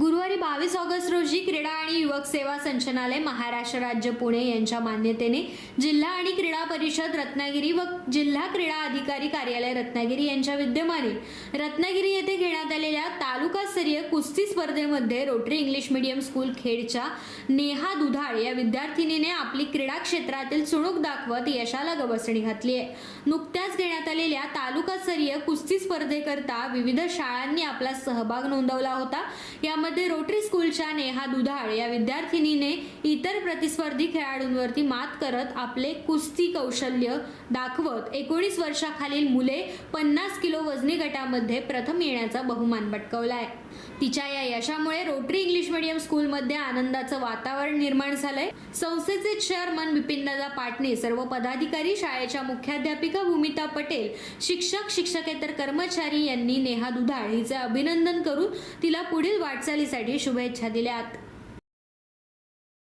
गुरुवारी बावीस ऑगस्ट रोजी क्रीडा आणि युवक सेवा संचनालय महाराष्ट्र राज्य पुणे यांच्या मान्यतेने जिल्हा आणि क्रीडा परिषद रत्नागिरी व जिल्हा क्रीडा अधिकारी कार्यालय रत्नागिरी यांच्या विद्यमाने रत्नागिरी येथे घेण्यात आलेल्या तालुकास्तरीय कुस्ती स्पर्धेमध्ये रोटरी इंग्लिश मीडियम स्कूल खेडच्या नेहा दुधाळ या विद्यार्थिनीने आपली क्रीडा क्षेत्रातील चुणूक दाखवत यशाला गवसणी घातली आहे. नुकत्याच घेण्यात आलेल्या तालुकास्तरीय कुस्ती स्पर्धेकरता विविध शाळांनी आपला सहभाग नोंदवला होता. यामध्ये रोटरी स्कूलच्या नेहा दुधाळ या विद्यार्थिनीने इतर प्रतिस्पर्धी खेळाडूंवरती मात करत आपले कुस्ती कौशल्य दाखवत एकोणीस वर्षाखालील मुले पन्नास किलो वजनी गटामध्ये प्रथम येण्याचा बहुमान पटकवलाय. आहे तिच्या या यशामुळे रोटरी इंग्लिश मीडियम स्कूलमध्ये आनंदाचं वातावरण निर्माण झालंय. संस्थेचे चेअरमन बिपिनदादा पाटणे सर्व पदाधिकारी शाळेच्या मुख्याध्यापिका भूमिता पटेल शिक्षक शिक्षकेतर कर्मचारी यांनी नेहा दुधाळ हिचे अभिनंदन करून तिला पुढील वाटचाल वाटचालीसाठी शुभेच्छा दिल्यात.